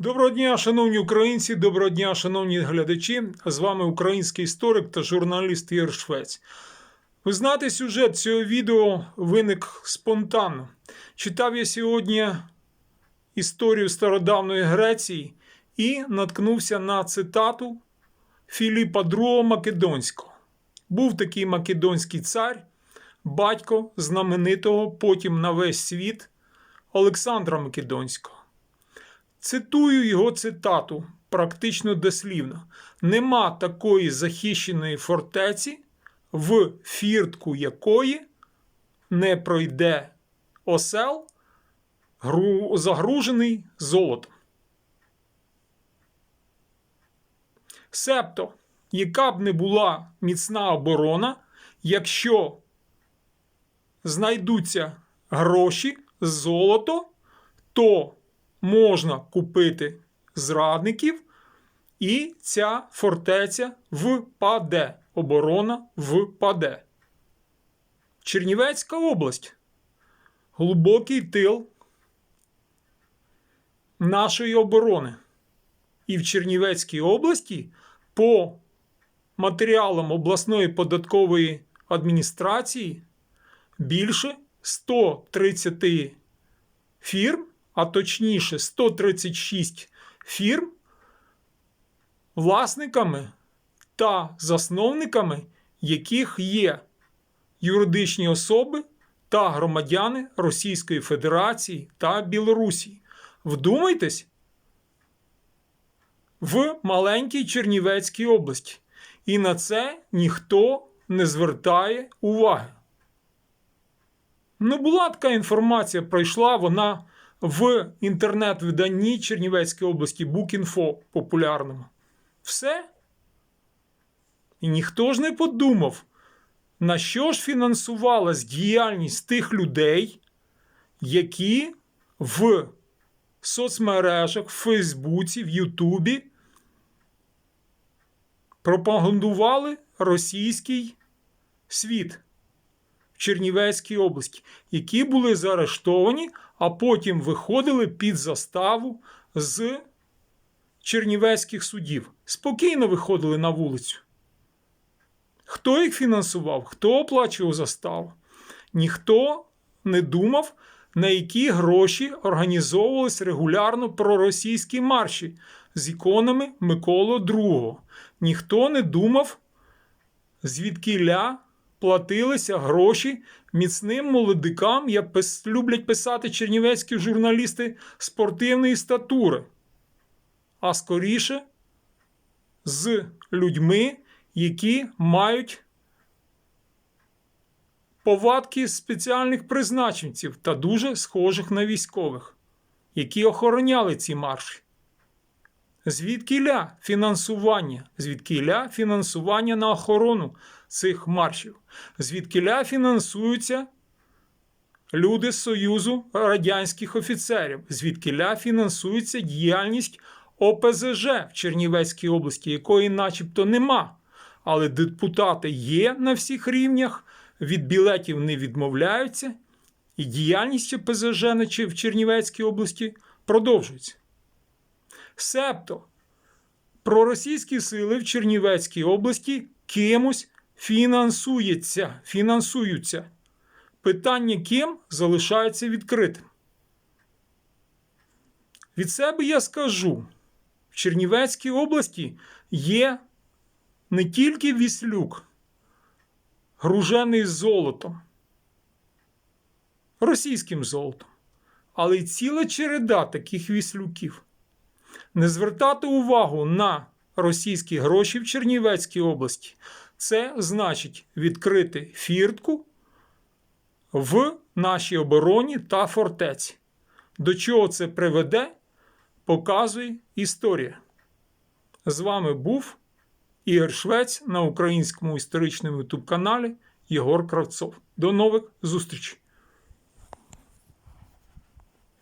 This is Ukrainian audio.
Доброго дня, шановні українці, доброго дня, шановні глядачі. З вами український історик та журналіст Ігор Швець. Ви знаєте, сюжет цього відео виник спонтанно. Читав я сьогодні історію стародавної Греції і наткнувся на цитату Філіпа II Македонського. Був такий македонський цар, батько знаменитого потім на весь світ Олександра Македонського. Цитую його цитату практично дослівно: нема такої захищеної фортеці, в фіртку якої не пройде осел, загружений золотом. Себто, яка б не була міцна оборона, якщо знайдуться гроші, золото, то можна купити зрадників, і ця фортеця впаде. Оборона впаде. Чернівецька область. Глибокий тил нашої оборони. І в Чернівецькій області по матеріалам обласної податкової адміністрації більше 130 фірм, а точніше 136 фірм, власниками та засновниками яких є юридичні особи та громадяни Російської Федерації та Білорусі. Вдумайтесь в маленькій Чернівецькій області. І на це ніхто не звертає уваги. Ну, була така інформація, пройшла вона в інтернет-виданні Чернівецької області Букінфо популярному. Все. І ніхто ж не подумав, на що ж фінансувалась діяльність тих людей, які в соцмережах, в Фейсбуці, в Ютубі пропагандували російський світ Чернівецькій області, які були заарештовані, а потім виходили під заставу з чернівецьких судів. Спокійно виходили на вулицю. Хто їх фінансував, хто оплачував заставу? Ніхто не думав, на які гроші організовувались регулярно проросійські марші з іконами Миколи II. Ніхто не думав, звідки ля платилися гроші міцним молодикам, як люблять писати чернівецькі журналісти спортивної статури, а скоріше з людьми, які мають повадки спеціальних призначенців та дуже схожих на військових, які охороняли ці марші. Звідкіля фінансування, звідкіля фінансування на охорону цих маршів, звідкіля фінансуються люди з Союзу радянських офіцерів, звідкіля фінансується діяльність ОПЗЖ в Чернівецькій області, якої начебто нема. Але депутати є на всіх рівнях, від білетів не відмовляються, і діяльність ОПЗЖ в Чернівецькій області продовжується. Себто проросійські сили в Чернівецькій області кимось фінансуються. фінансуються. Питання ким залишається відкритим. Від себе я скажу: в Чернівецькій області є не тільки віслюк, гружений золотом, російським золотом, але й ціла череда таких віслюків. Не звертати увагу на російські гроші в Чернівецькій області це значить відкрити фіртку в нашій обороні та фортеці. До чого це приведе, показує історія. З вами був Ігор Швець на українському історичному ютуб каналі Єгор Кравцов. До нових зустрічей!